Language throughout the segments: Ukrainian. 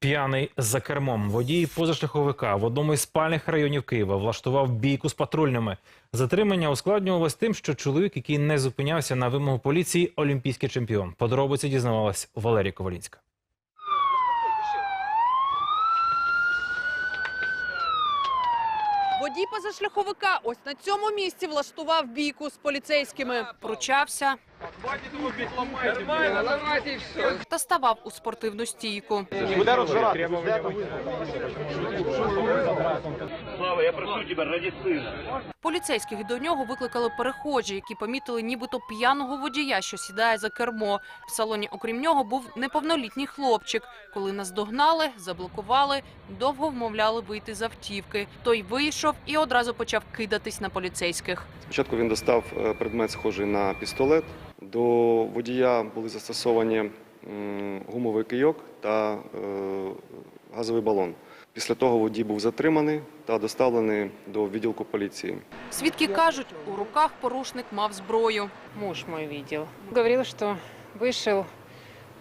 П'яний за кермом. Водій позашляховика в одному із спальних районів Києва влаштував бійку з патрульними. Затримання ускладнювалось тим, що чоловік, який не зупинявся на вимогу поліції, олімпійський чемпіон. Подробиці дізнавалась Валерія Ковалінська. Водій позашляховика ось на цьому місці влаштував бійку з поліцейськими. Пручався та ставав у спортивну стійку. Слава, я прошу тебя ради сына. Поліцейських до нього викликали перехожі, які помітили нібито п'яного водія, що сідає за кермо. В салоні, окрім нього, був неповнолітній хлопчик. Коли нас догнали, заблокували, довго вмовляли вийти з автівки. Той вийшов і одразу почав кидатись на поліцейських. Спочатку він достав е, предмет, схожий на пістолет. До водія були застосовані гумовий кийок та е, газовий балон. Після того водій був затриманий та доставлений до відділку поліції. Свідки кажуть, у руках порушник мав зброю. муж мой видел. Говорил, что вышел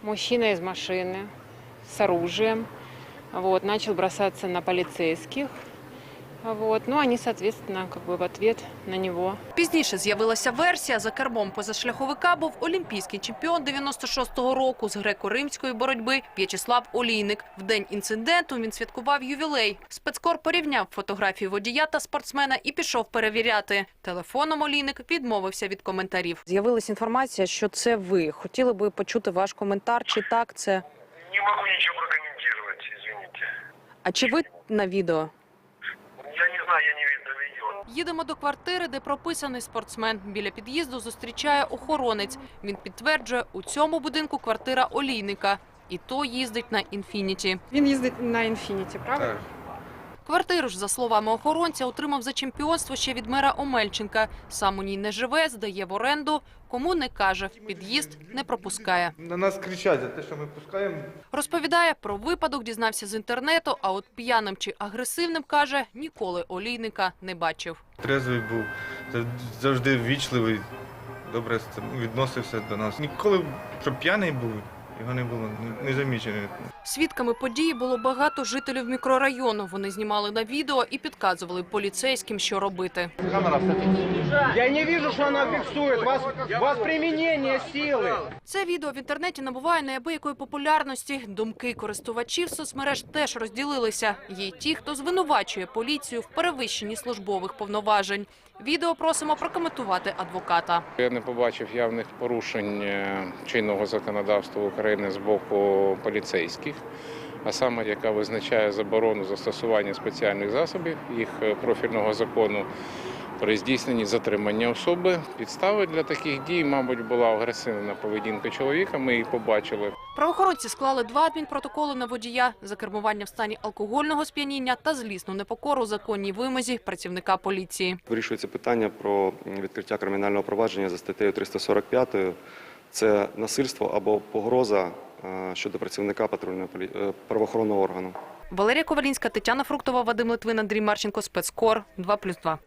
мужчина из машины с оружием, вот, начал бросаться на полицейских. Вот, ну, они, соответственно, как бы в ответ на него Пізніше з'явилася версія, за кермом позашляховика був олімпійський чемпіон 96-го року з греко-римської боротьби В'ячеслав Олійник. В день інциденту він святкував ювілей. Спецкор порівняв фотографії водія та спортсмена і пішов перевіряти. Телефоном Олійник відмовився від коментарів. З'явилася інформація, що це ви. Хотіли би почути ваш коментар, чи так це. Не могу ничего прокомментировать, извините. А чи ви на відео? Я не знаю, я не видел видео. Їдемо до квартири, де прописаний спортсмен. Біля під'їзду зустрічає охоронець. Він підтверджує, у цьому будинку квартира Олійника. І то їздить на інфініті. Він їздить на інфініті, правда? Квартиру ж, за словами охоронця, отримав за чемпіонство ще від мера Омельченка. Сам у ній не живе, здає в оренду. Кому не каже, в під'їзд не пропускає. На нас кричать за те, що ми пускаємо. Розповідає, про випадок дізнався з інтернету, а от п'яним чи агресивним, каже, ніколи олійника не бачив. Трезвий був, завжди ввічливий, добре відносився до нас. Ніколи, щоб п'яний був, його не було, не- замічено. Свідками події було багато жителів мікрорайону. Вони знімали на відео і підказували поліцейським, що робити. Я не вижу, что она фиксует. Вас, вас применение силы. Це відео в інтернеті набуває неабиякої популярності. Думки користувачів соцмереж теж розділилися. Є й ті, хто звинувачує поліцію в перевищенні службових повноважень. Відео просимо прокоментувати адвоката. Я не побачив явних порушень е, чинного законодавства України з боку поліцейських, а саме яка визначає заборону застосування спеціальних засобів їх е, профільного закону при здійсненні затримання особи. Підстави для таких дій, мабуть, була агресивна поведінка чоловіка. Ми її побачили. Правоохоронці склали два адмінпротоколи на водія за кермування в стані алкогольного сп'яніння та злісну непокору законній вимозі працівника поліції. Вирішується питання про відкриття кримінального провадження за статтею 345. Це насильство або погроза е, щодо працівника патрульної полі... е, правоохоронного органу. Валерія Ковалінська, Тетяна Фруктова, Вадим Литвин, Андрій Марченко, Спецкор 2+,2.